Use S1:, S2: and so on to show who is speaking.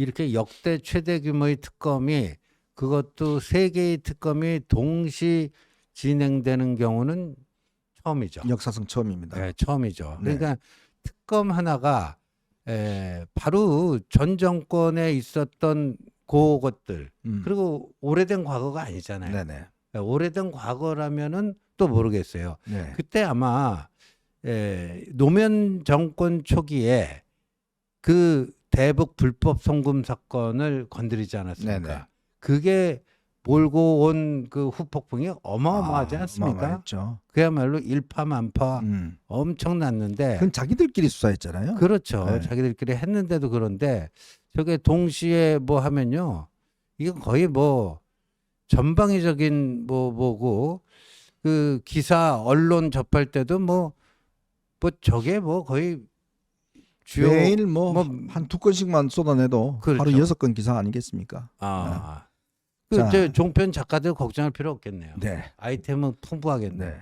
S1: 이렇게 역대 최대 규모의 특검이 그것도 세 개의 특검이 동시 진행되는 경우는 처음이죠.
S2: 역사상 처음입니다.
S1: 네, 처음이죠.
S2: 네.
S1: 그러니까 특검 하나가 에, 바로 전 정권에 있었던 그것들
S2: 음.
S1: 그리고 오래된 과거가 아니잖아요.
S2: 네네.
S1: 오래된 과거라면은 또 모르겠어요.
S2: 네.
S1: 그때 아마 에, 노무현 정권 초기에 그 대북 불법 송금 사건을 건드리지 않았습니까?
S2: 네네.
S1: 그게 몰고 온 그 후폭풍이 어마어마하지
S2: 아,
S1: 않습니까?
S2: 어마어마했죠.
S1: 그야말로 일파만파
S2: 음.
S1: 엄청났는데
S2: 그건 자기들끼리 수사했잖아요.
S1: 그렇죠.
S2: 네.
S1: 자기들끼리 했는데도 그런데 저게 동시에 뭐 하면요. 이건 거의 뭐 전방위적인 뭐 뭐고 그 기사 언론 접할 때도 뭐뭐 저게 뭐 거의 주요
S2: 매일 뭐
S1: 뭐-
S2: 한 두 건씩만 쏟아내도
S1: 그렇죠.
S2: 하루 여섯 건 기사 아니겠습니까?
S1: 아.
S2: 자.
S1: 그저 종편 작가들 걱정할 필요 없겠네요.
S2: 네.
S1: 아이템은 풍부하겠네.
S2: 네.